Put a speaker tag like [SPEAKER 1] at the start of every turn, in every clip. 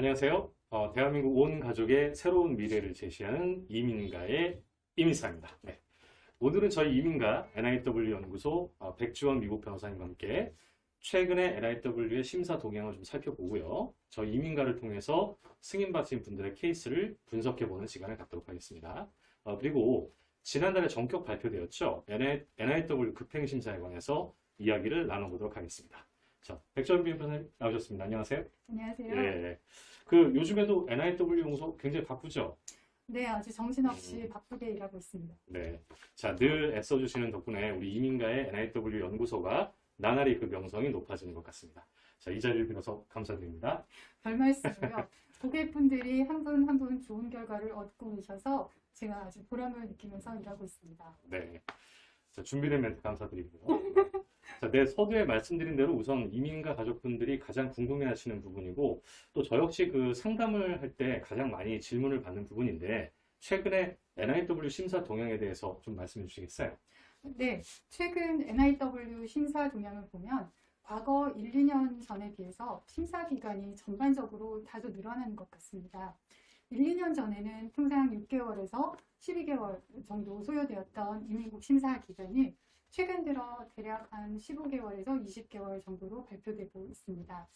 [SPEAKER 1] 안녕하세요. 어, 대한민국 온 가족의 새로운 미래를 제시하는 이민가의 이민사입니다. 네. 오늘은 저희 이민가 NIW 연구소 어, 백주원 미국 변호사님과 함께 최근에 NIW의 심사 동향을 좀 살펴보고요. 저희 이민가를 통해서 승인받으신 분들의 케이스를 분석해보는 시간을 갖도록 하겠습니다. 어, 그리고 지난달에 전격 발표되었죠. NIW 급행심사에 관해서 이야기를 나눠보도록 하겠습니다. 자, 백주원 변호사님 나오셨습니다. 안녕하세요.
[SPEAKER 2] 안녕하세요.
[SPEAKER 1] 예. 그 요즘에도 NIW 연구소 굉장히 바쁘죠?
[SPEAKER 2] 네, 아주 정신없이
[SPEAKER 1] 음.
[SPEAKER 2] 바쁘게 일하고 있습니다.
[SPEAKER 1] 네. 자, 늘 애써주시는 덕분에 우리 이민가의 NIW 연구소가 나날이 그 명성이 높아지는 것 같습니다. 자, 이 자리를 빌어서 감사드립니다.
[SPEAKER 2] 별 말씀을요. 고객분들이 한 분 한 분 좋은 결과를 얻고 계셔서 제가 아주 보람을 느끼면서 일하고 있습니다.
[SPEAKER 1] 네. 자, 준비된 멘트 감사드리고요. 자, 내 서두에 말씀드린 대로 우선 이민가 가족분들이 가장 궁금해 하시는 부분이고, 또 저 역시 그 상담을 할 때 가장 많이 질문을 받는 부분인데, 최근에 NIW 심사 동향에 대해서 좀 말씀해 주시겠어요?
[SPEAKER 2] 네, 최근 NIW 심사 동향을 보면 과거 1, 2년 전에 비해서 심사 기간이 전반적으로 다소 늘어나는 것 같습니다. 1, 2년 전에는 통상 6개월에서 12개월 정도 소요되었던 이민국 심사 기간이 최근 들어 대략 한 15개월에서 20개월 정도로 발표되고 있습니다.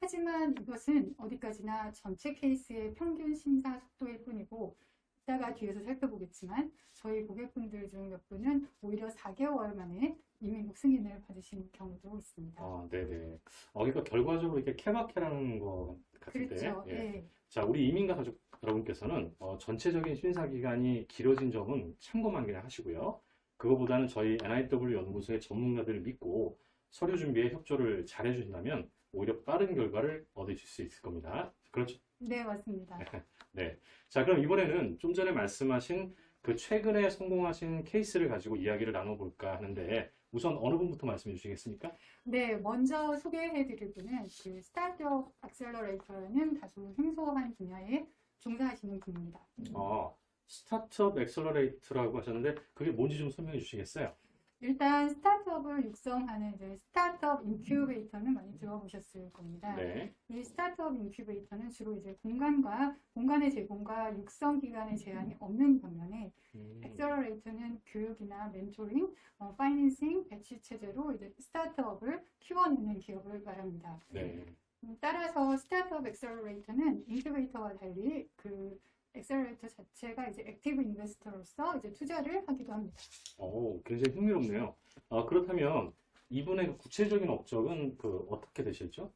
[SPEAKER 2] 하지만 이것은 어디까지나 전체 케이스의 평균 심사 속도일 뿐이고 이따가 뒤에서 살펴보겠지만 저희 고객분들 중 몇 분은 오히려 4개월 만에 이민국 승인을 받으신 경우도 있습니다.
[SPEAKER 1] 아, 네네. 어, 그러니까 결과적으로 이렇게 케바케라는 것 같은데,
[SPEAKER 2] 그렇죠.
[SPEAKER 1] 예.
[SPEAKER 2] 예.
[SPEAKER 1] 자, 우리 이민가 가족 여러분께서는 어, 전체적인 심사 기간이 길어진 점은 참고만 그냥 하시고요. 그거보다는 저희 NIW 연구소의 전문가들을 믿고 서류 준비에 협조를 잘 해주신다면 오히려 빠른 결과를 얻으실 수 있을 겁니다. 그렇죠?
[SPEAKER 2] 네, 맞습니다.
[SPEAKER 1] 네. 자, 그럼 이번에는 좀 전에 말씀하신 그 최근에 성공하신 케이스를 가지고 이야기를 나눠볼까 하는데 우선 어느 분부터 말씀해 주시겠습니까?
[SPEAKER 2] 네, 먼저 소개해 드릴 분은 그 스타트업 액셀러레이터라는 다소 생소한 분야에 종사하시는 분입니다.
[SPEAKER 1] 어, 스타트업 엑셀러레이트라고 하셨는데 그게 뭔지 좀 설명해 주시겠어요?
[SPEAKER 2] 일단 스타트업을 육성하는 이제 스타트업 인큐베이터는 많이 들어보셨을 겁니다.
[SPEAKER 1] 네.
[SPEAKER 2] 이 스타트업 인큐베이터는 주로 이제 공간과 공간의 제공과 육성 기간의 제한이 없는 반면에
[SPEAKER 1] 음,
[SPEAKER 2] 액셀러레이터는 교육이나 멘토링, 어, 파이낸싱, 배치 체제로 이제 스타트업을 키워내는 기업을 말합니다.
[SPEAKER 1] 네.
[SPEAKER 2] 음, 따라서 스타트업 액셀러레이터는 인큐베이터와 달리 그 액셀러레이터 자체가 이제 액티브 인베스터로서 이제 투자를 하기도 합니다.
[SPEAKER 1] 오, 굉장히 흥미롭네요. 아, 그렇다면 이분의 그 구체적인 업적은 그 어떻게 되실죠?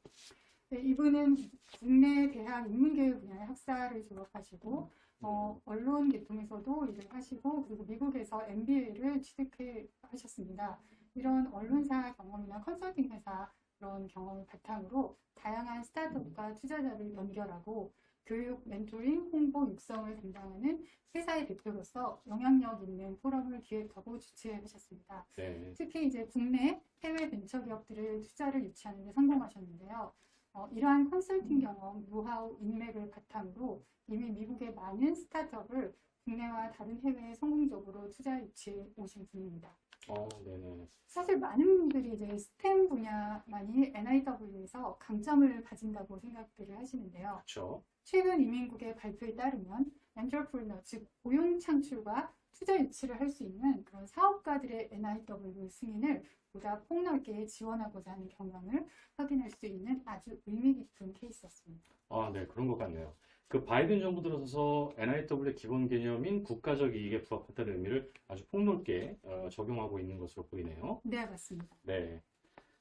[SPEAKER 2] 네, 이분은 국내 대학 인문교육 분야의 학사를 졸업하시고 어, 언론 계통에서도 일을 하시고 그리고 미국에서 MBA를 취득해 하셨습니다. 이런 언론사 경험이나 컨설팅 회사 그런 경험을 바탕으로 다양한 스타트업과 투자자를 연결하고 교육, 멘토링, 홍보, 육성을 담당하는 회사의 대표로서 영향력 있는 포럼을 기획하고 주최하셨습니다.
[SPEAKER 1] 네.
[SPEAKER 2] 특히 이제 국내 해외 벤처 기업들의 투자를 유치하는 데 성공하셨는데요. 어, 이러한 컨설팅 경험, 노하우, 인맥을 바탕으로 이미 미국의 많은 스타트업을 국내와 다른 해외에 성공적으로 투자 유치해 오신 분입니다.
[SPEAKER 1] 어, 네네.
[SPEAKER 2] 사실 많은 분들이 이제 스템 분야만이 NIW에서 강점을 가진다고 생각들을 하시는데요.
[SPEAKER 1] 그렇죠.
[SPEAKER 2] 최근 이민국의 발표에 따르면 엔터프리너, 즉 고용 창출과 투자 유치를 할 수 있는 그런 사업가들의 NIW 승인을 보다 폭넓게 지원하고자 하는 경향을 확인할 수 있는 아주 의미 깊은 케이스였습니다.
[SPEAKER 1] 아, 네, 그런 것 같네요. 그 바이든 정부 들어서서 NIW의 기본 개념인 국가적 이익에 부합한다는 의미를 아주 폭넓게 어, 적용하고 있는 것으로 보이네요.
[SPEAKER 2] 네, 맞습니다.
[SPEAKER 1] 네.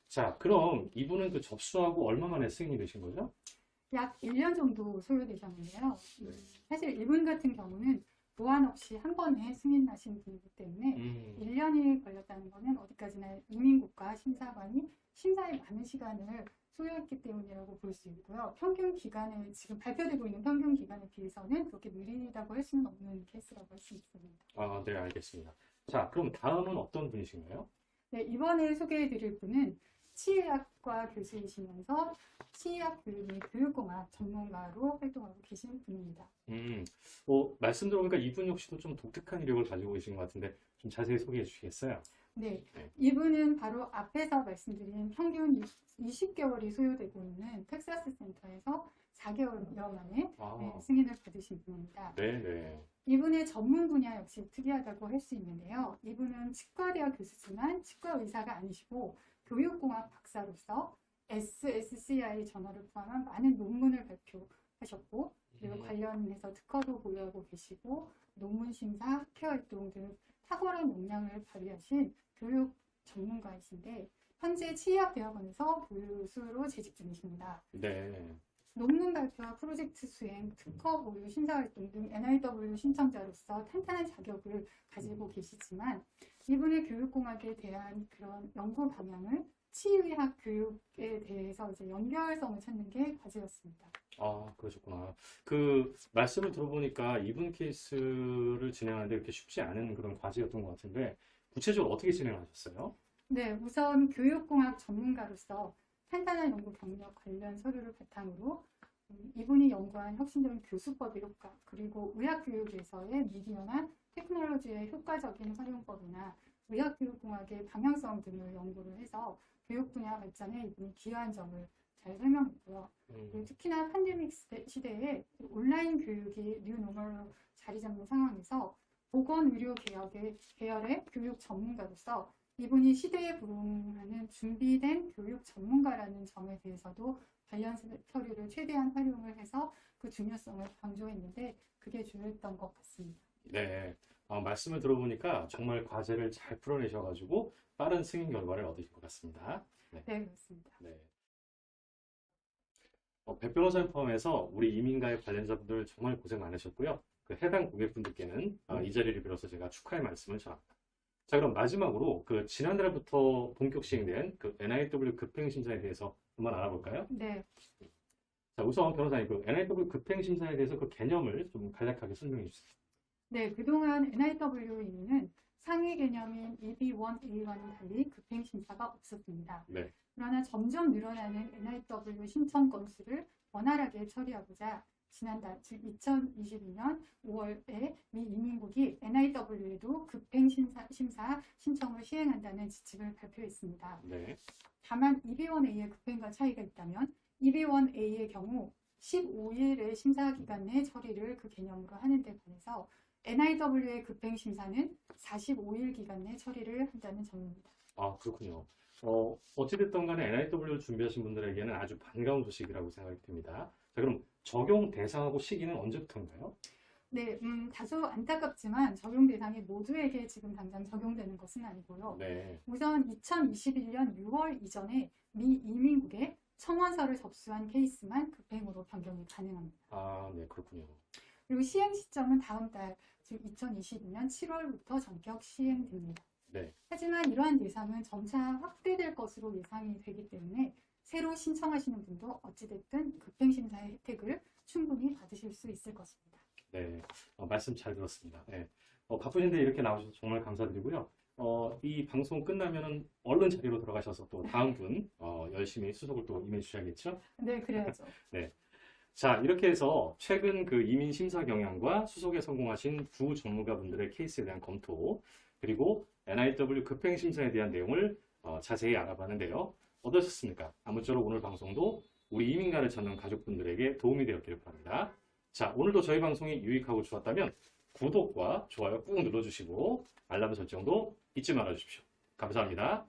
[SPEAKER 1] 자, 그럼 이분은 그 접수하고 얼마 만에 승인이 되신 거죠?
[SPEAKER 2] 약 1년 정도 소요되셨는데요.
[SPEAKER 1] 네.
[SPEAKER 2] 사실 이분 같은 경우는 보완 없이 한 번에 승인 나신 분이기 때문에
[SPEAKER 1] 음,
[SPEAKER 2] 1년이 걸렸다는 것은 어디까지나 이민국가 심사관이 심사에 많은 시간을 소요했기 때문이라고 볼 수 있고요. 평균 기간에 지금 발표되고 있는 평균 기간에 비해서는 그렇게 느리다고 할 수는 없는 케이스라고 할 수 있습니다.
[SPEAKER 1] 아, 네, 알겠습니다. 자, 그럼 다음은 어떤 분이신가요?
[SPEAKER 2] 네, 이번에 소개해드릴 분은 치의학과 교수이시면서 치의학 교육 및 교육공학 전문가로 활동하고 계신 분입니다.
[SPEAKER 1] 음, 뭐, 말씀 들어보니까 이분 역시도 좀 독특한 이력을 가지고 계신 것 같은데, 좀 자세히 소개해 주시겠어요?
[SPEAKER 2] 네,
[SPEAKER 1] 네.
[SPEAKER 2] 이분은 바로 앞에서 말씀드린 평균 20개월이 소요되고 있는 텍사스 센터에서 4개월 만에
[SPEAKER 1] 아,
[SPEAKER 2] 네, 승인을 받으신 분입니다.
[SPEAKER 1] 네, 네.
[SPEAKER 2] 이분의 전문 분야 역시 특이하다고 할 수 있는데요. 이분은 치과대학 교수지만 치과 의사가 아니시고 교육공학 박사로서 SSCI 전화를 포함한 많은 논문을 발표하셨고 그리고
[SPEAKER 1] 음.
[SPEAKER 2] 관련해서 특허도 보유하고 계시고 논문 심사, 학회 활동 등 탁월한 역량을 발휘하신 교육 전문가이신데 현재 치의학대학원에서 교수로 재직 중이십니다.
[SPEAKER 1] 네.
[SPEAKER 2] 논문 발표와 프로젝트 수행, 특허 보유, 심사 활동 등 NIW 신청자로서 탄탄한 자격을 가지고 계시지만 이분의 교육공학에 대한 그런 연구 방향을 치의학 교육에 대해서 이제 연결성을 찾는 게 과제였습니다.
[SPEAKER 1] 아, 그러셨구나. 그 말씀을 들어보니까 이분 케이스를 진행하는데 그렇게 쉽지 않은 그런 과제였던 것 같은데 구체적으로 어떻게 진행하셨어요?
[SPEAKER 2] 네, 우선 교육공학 전문가로서 탄탄한 연구 경력 관련 서류를 바탕으로 음, 이분이 연구한 혁신적인 교수법의 효과, 그리고 의학 교육에서의 미디어나 테크놀로지의 효과적인 활용법이나 의학교육공학의 방향성 등을 연구를 해서 교육 분야 발전에 이분이 기여한 점을 잘 설명했고요.
[SPEAKER 1] 음,
[SPEAKER 2] 특히나 팬데믹 시대, 시대에 온라인 교육이 뉴노멀로 자리 잡는 상황에서 보건의료 개혁의 계열의 교육 전문가로서 이분이 시대에 부응하는 준비된 교육 전문가라는 점에 대해서도 관련 서류를 최대한 활용을 해서 그 중요성을 강조했는데 그게 주요했던 것 같습니다.
[SPEAKER 1] 네. 어, 말씀을 들어보니까 정말 과제를 잘 풀어내셔가지고 빠른 승인 결과를 얻으신 것 같습니다.
[SPEAKER 2] 네, 그렇습니다.
[SPEAKER 1] 네. 어, 백 변호사님 포함해서 우리 이민가의 관련자분들 정말 고생 많으셨고요. 그 해당 고객분들께는 어, 이 자리를 빌어서 제가 축하의 말씀을 전합니다. 자, 그럼 마지막으로 그 지난달부터 본격 시행된 그 NIW 급행 심사에 대해서 한번 알아볼까요?
[SPEAKER 2] 네,
[SPEAKER 1] 자, 우선 변호사님 그 NIW 급행 심사에 대해서 그 개념을 좀 간략하게 설명해 주세요.
[SPEAKER 2] 네, 그동안 NIW에는 상위 개념인 E EB1A와는 달리 급행 심사가 없었습니다.
[SPEAKER 1] 네.
[SPEAKER 2] 그러나 점점 늘어나는 NIW 신청 건수를 원활하게 처리하고자 지난달, 즉 2022년 5월에 미 이민국이 NIW에도 급행 심사, 심사 신청을 시행한다는 지침을 발표했습니다.
[SPEAKER 1] 네.
[SPEAKER 2] 다만 EB1A의 급행과 차이가 있다면 EB1A의 경우 15일의 심사 기간 내 처리를 그 개념으로 하는 데 반해서 NIW의 급행 심사는 45일 기간 내 처리를 한다는 점입니다.
[SPEAKER 1] 아, 그렇군요. 어, 어찌됐든 간에 NIW를 준비하신 분들에게는 아주 반가운 소식이라고 생각이 듭니다. 자, 그럼 적용 대상하고 시기는 언제부터인가요?
[SPEAKER 2] 네, 음, 다소 안타깝지만 적용 대상이 모두에게 지금 당장 적용되는 것은 아니고요.
[SPEAKER 1] 네.
[SPEAKER 2] 우선 2021년 6월 이전에 미 이민국에 청원서를 접수한 케이스만 급행으로 변경이 가능합니다.
[SPEAKER 1] 아, 네, 그렇군요.
[SPEAKER 2] 그리고 시행 시점은 다음 달, 즉 2022년 7월부터 전격 시행됩니다.
[SPEAKER 1] 네.
[SPEAKER 2] 하지만 이러한 대상은 점차 확대될 것으로 예상이 되기 때문에 새로 신청하시는 분도 어찌됐든 급행심사의 혜택을 충분히 받으실 수 있을 것입니다.
[SPEAKER 1] 네, 어, 말씀 잘 들었습니다. 네. 어, 바쁘신데 이렇게 나오셔서 정말 감사드리고요. 어, 이 방송 끝나면은 얼른 자리로 들어가셔서 또 다음 분 어, 열심히 수속을 또 임해 주셔야겠죠?
[SPEAKER 2] 네, 그래야죠.
[SPEAKER 1] 자, 이렇게 해서 최근 그 이민 심사 경향과 수속에 성공하신 두 전문가분들의 케이스에 대한 검토, 그리고 NIW 급행 심사에 대한 내용을 어, 자세히 알아봤는데요. 어떠셨습니까? 아무쪼록 오늘 방송도 우리 이민가를 찾는 가족분들에게 도움이 되었기를 바랍니다. 자, 오늘도 저희 방송이 유익하고 좋았다면 구독과 좋아요 꾹 눌러주시고 알람 설정도 잊지 말아 주십시오. 감사합니다.